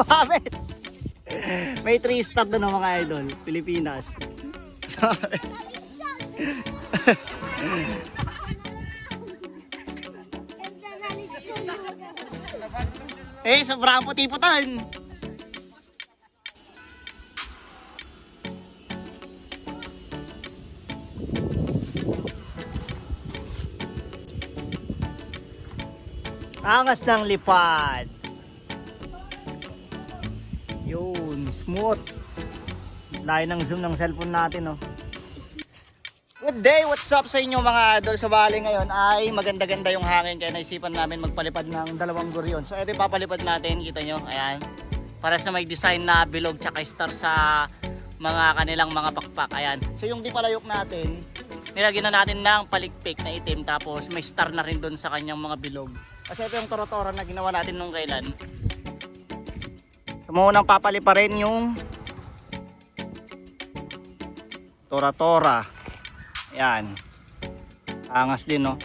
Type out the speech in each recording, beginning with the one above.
Sumabit. May 3 star doon ng mga idol. Pilipinas. Eh, sobrang puti-putan. Angas ng lipad. Smooth. Layo ng zoom ng cellphone natin, oh. Good day, what's up sa inyo mga idol? Sa bali ngayon ay maganda-ganda yung hangin kaya naisipan namin magpalipad ng dalawang gurion. So ito papalipad natin, kita nyo, ayan. Para sa may design na bilog tsaka star sa mga kanilang mga pakpak, ayan. So yung di palayok natin, nilagyan na natin ng palikpik na itim tapos may star na rin doon sa kanyang mga bilog. Kasi ito yung torotora na ginawa natin nung kailan. So munang papali pa rin yung tora-tora. Yan. Angas din no.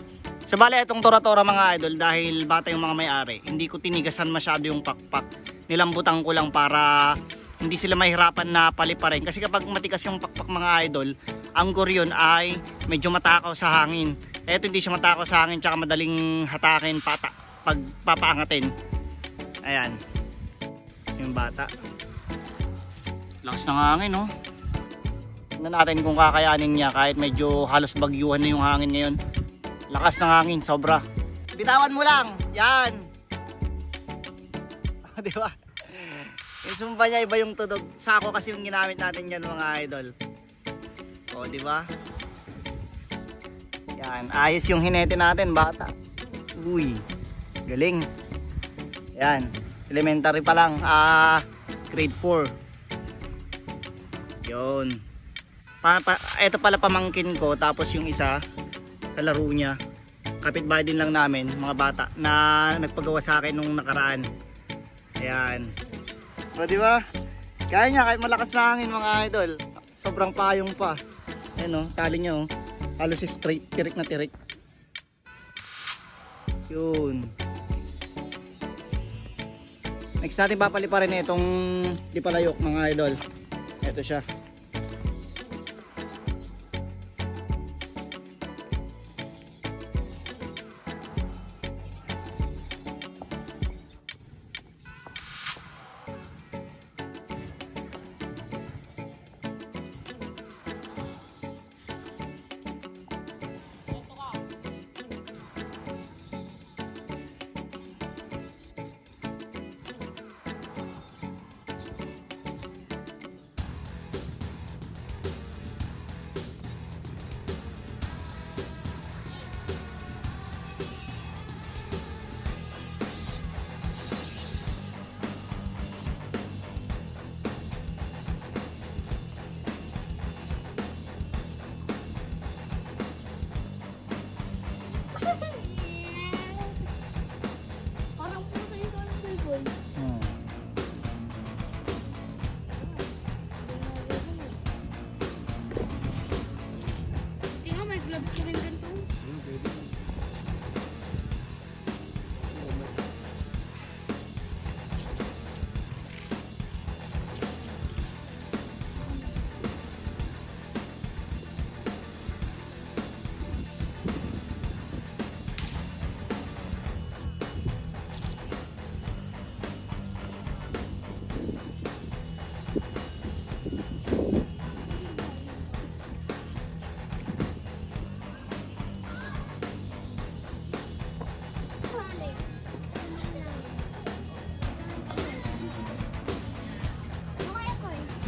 So itong tora-tora mga idol dahil bata yung mga may-ari, hindi ko tinigasan masyado yung pakpak. Nilambutan ko lang para hindi sila mahirapan na paliparin. Kasi kapag matigas yung pakpak mga idol, ang goryon ay medyo matakaw sa hangin. Eto hindi siya matakaw sa hangin tsaka madaling hatakin pata pag papaangatin. Ayan. Yung bata. Lakas ng hangin no. Tingnan natin kung kakayanin niya kahit medyo halos bagyuhan na yung hangin ngayon. Lakas ng hangin, sobra. Bitawan mo lang. Yan. di ba? Yung sumpa niya iba yung tunog. Sako kasi yung ginamit natin yan mga idol. O, di ba? Yan, ayos yung hinete natin, bata. Uy, galing. Yan, elementary pa lang. Ah, grade 4. Yun. Pa, pa, ito pala pamangkin ko, tapos yung isa, kalaro niya. Kapitbahay din lang namin, mga bata, na nagpagawa sa akin nung nakaraan. Ayan. O, di ba? Kaya niya, kahit malakas na hangin mga idol. Sobrang payong pa. Ayan o, tali niya o. Halos straight, tirik na tirik. Yun. Next natin papali pa rin itong lipalayok mga idol. Ito siya.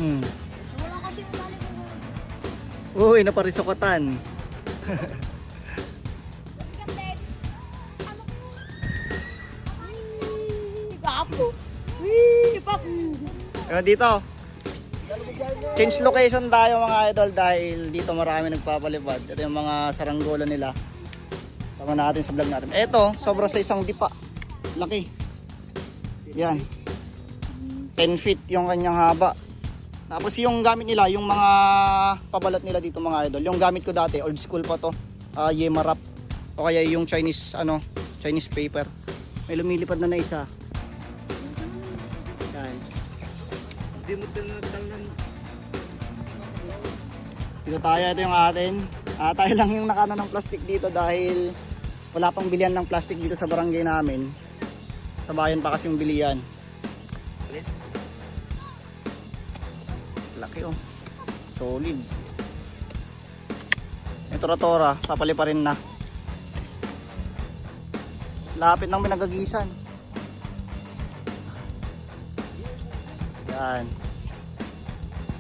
Hmm. Wala kasi lalim ng Uy, naparisokatan. Ano ko? Ay, gapo. Wee, pap. Ayun dito. Change location tayo mga idol dahil dito marami nagpapalipad. Ito yung mga saranggola nila. Tama natin sa vlog natin. Ito, sobra sa isang dipa. Laki. Yan. 10 feet yung kanyang haba. Tapos yung gamit nila, yung mga pabalot nila dito mga idol. Yung gamit ko dati, old school pa to. Uh, Yema wrap. O kaya yung Chinese, ano, Chinese paper. May lumilipad na na isa. Yan. Hindi mo. Dito tayo, ito yung atin. Ah, tayo lang yung nakano ng plastic dito dahil wala pang bilian ng plastic dito sa barangay namin. Sa bayan pa kasi yung bilian. Laki oh. Solid. Ito tora, papali pa rin na. Lapit ng pinagagisan. Yan.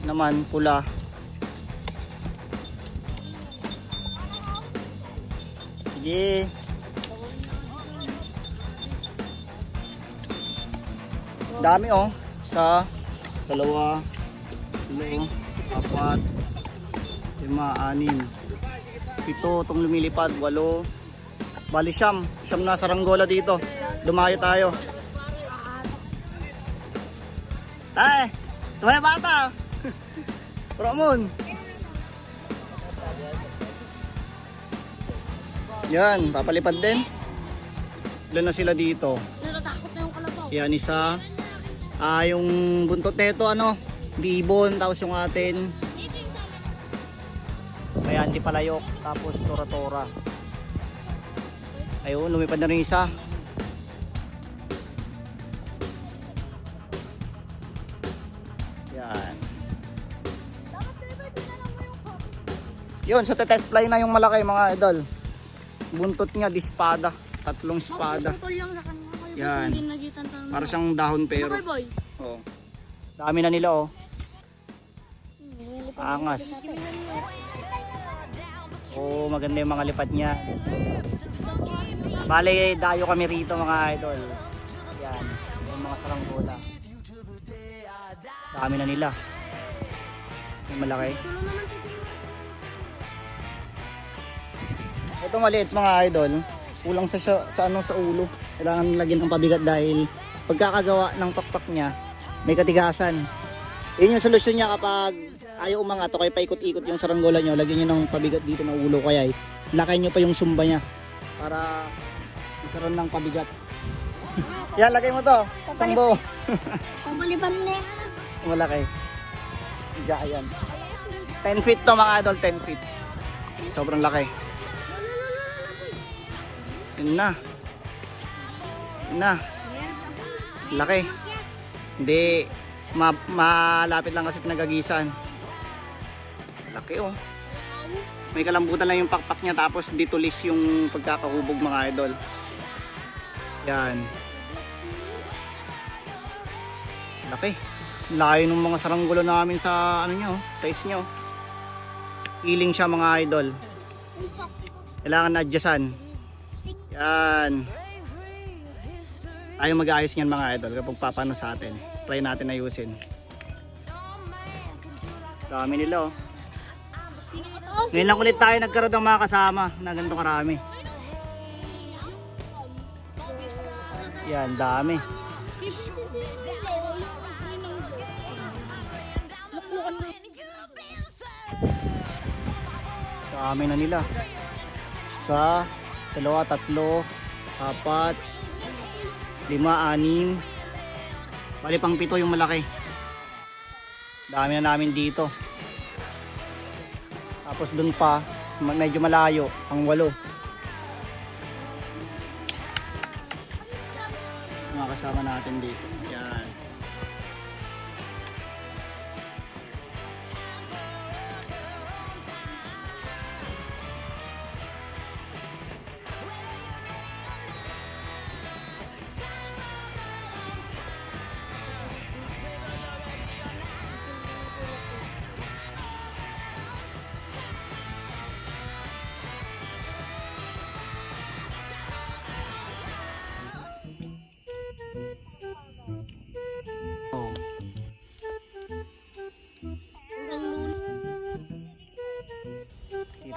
Naman pula. Sige. Dami oh. Sa dalawa, tatlo, apat, lima, anim, pito, itong lumilipad, walo, bali siyam, siyam na saranggola dito. Dumayo tayo. Tay, tumaya bata. Ramon. Yan, papalipad din. Ilan na sila dito? Natatakot na yung kalabaw. Yan isa. Ah, yung buntot nito ano, dibon tapos yung atin. Ayan, di palayok tapos tora-tora. Ayun, lumipad na rin isa. Yan. Yun, sa test fly na yung malaki mga idol. Buntot niya. Tatlong espada. Kanya. Kaya Yan. Para siyang dahon pero. Oh. Dami na nila oh. Angas. Oo, maganda yung mga lipad niya. Bale, dayo kami rito mga idol. Yan, yung mga saranggola. Dami na nila. Yung malaki. Ito maliit mga idol. Kulang sa, sa, sa ano sa ulo. Kailangan lagyan ng pabigat dahil pagkakagawa ng pakpak niya, may katigasan. Yun yung solusyon niya kapag ayaw umangat o kaya paikot-ikot yung saranggola nyo, lagyan nyo ng pabigat dito ng ulo kaya lakay nyo pa yung sumba niya para magkaroon ng pabigat. Yan, lagay mo to. Sambo. Pabaliban na yan. Malaki. Higa yan. 10 feet to mga idol, 10 feet. Sobrang laki. Yun na. Yun na. Laki. Hindi. Ma malapit lang kasi pinagagisan. Laki oh. May kalambutan lang yung pakpak niya tapos ditulis yung pagkakahubog mga idol. Yan. Laki. Layo ng mga saranggulo namin sa ano nyo, size nyo. Healing siya mga idol. Kailangan na adjustan. Yan. Tayo mag-aayos niyan mga idol kapag papano sa atin. Try natin ayusin. Dami nila oh. Ngayon lang ulit tayo nagkaroon ng mga kasama na ganito karami. Yan, dami. Dami na nila. Sa dalawa, tatlo, apat, lima, anim. Bali pang pito yung malaki. Dami na namin dito. Tapos dun pa, medyo malayo, ang walo.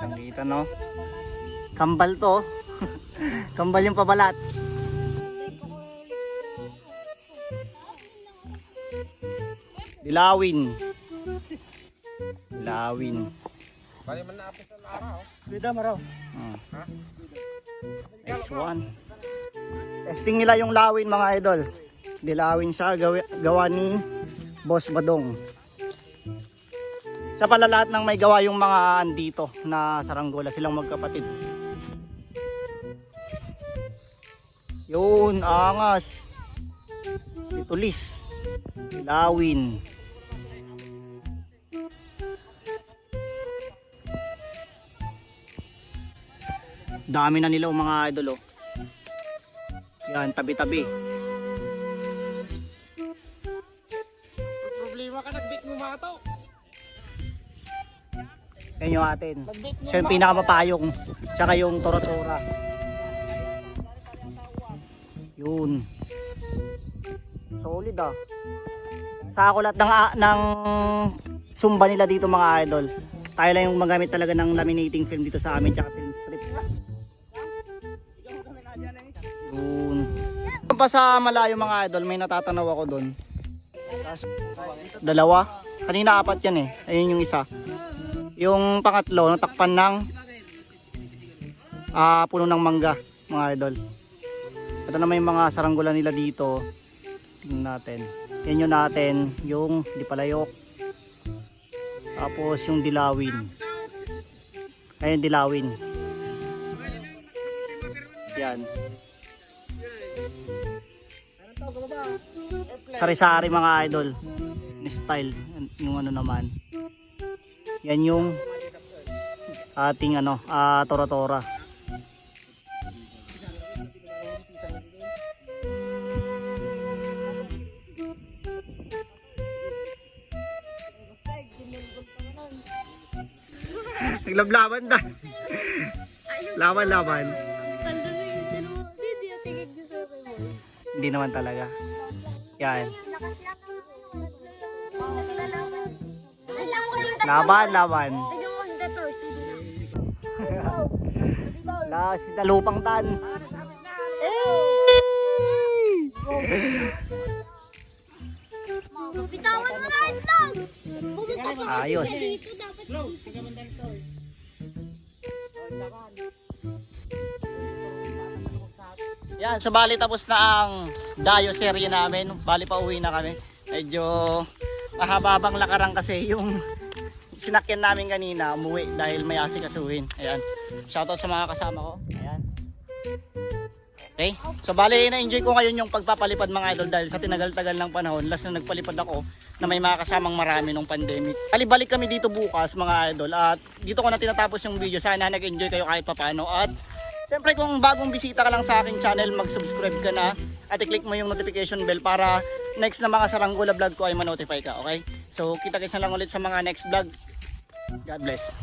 Kitang kita no. Kambal to. Kambal yung pabalat. Dilawin. Dilawin. Bali man naapit sa araw. Bida maraw. Ha? Next one. Testing nila yung lawin mga idol. Dilawin siya, gawa, gawa ni Boss Badong. Sa pala lahat ng may gawa yung mga andito na saranggola, silang magkapatid. Yun, angas. Titulis. Dilawin. Dami na nila oh, mga idol oh. Yan, tabi-tabi. Yung atin. Siya yung pinakamapayong. Tsaka yung tora-tora. Yun. Solid ah. Sa ako lahat ng, ah, ng sumba nila dito mga idol. Tayo lang yung magamit talaga ng laminating film dito sa amin tsaka film strip. Yun. Pa sa malayo mga idol, may natatanaw ako doon. Dalawa. Kanina apat yan eh. Ayun yung isa. Yung pangatlo, natakpan ng ah puno ng mangga, mga idol. Ito naman yung mga saranggola nila dito. Tingnan natin. Yung natin, yung dipalayok. Tapos yung dilawin. Ayun, dilawin. Yan. Sari-sari mga idol. Style. Yung ano naman. Yan yung ating ano, ah tora-tora. Naglablaban na. Laban, laban. Tanda na yung dalawa. Hindi, di tingin niyo sa akin mo. Hindi naman talaga. Yan. Laban, laban. Tignan mo hindi to. La, si Dalupang Tan. Bitawan mo na ka Ayos. dito dapat. Yan, so bali tapos na ang Dayo serye namin. Bali pa uwi na kami. Medyo mahababang lakaran kasi yung sinakyan namin kanina umuwi dahil may asikasuhin. Ayan. Shoutout sa mga kasama ko. Ayan. Okay. So bali na-enjoy ko ngayon yung pagpapalipad mga idol dahil sa tinagal-tagal ng panahon, last na nagpalipad ako na may mga kasamang marami nung pandemic. Bali balik kami dito bukas mga idol at dito ko na tinatapos yung video. Sana nag-enjoy kayo kahit papano at Siyempre kung bagong bisita ka lang sa aking channel, mag-subscribe ka na at i-click mo yung notification bell para next na mga saranggola vlog ko ay ma-notify ka, okay? So kita kita na lang ulit sa mga next vlog. God bless.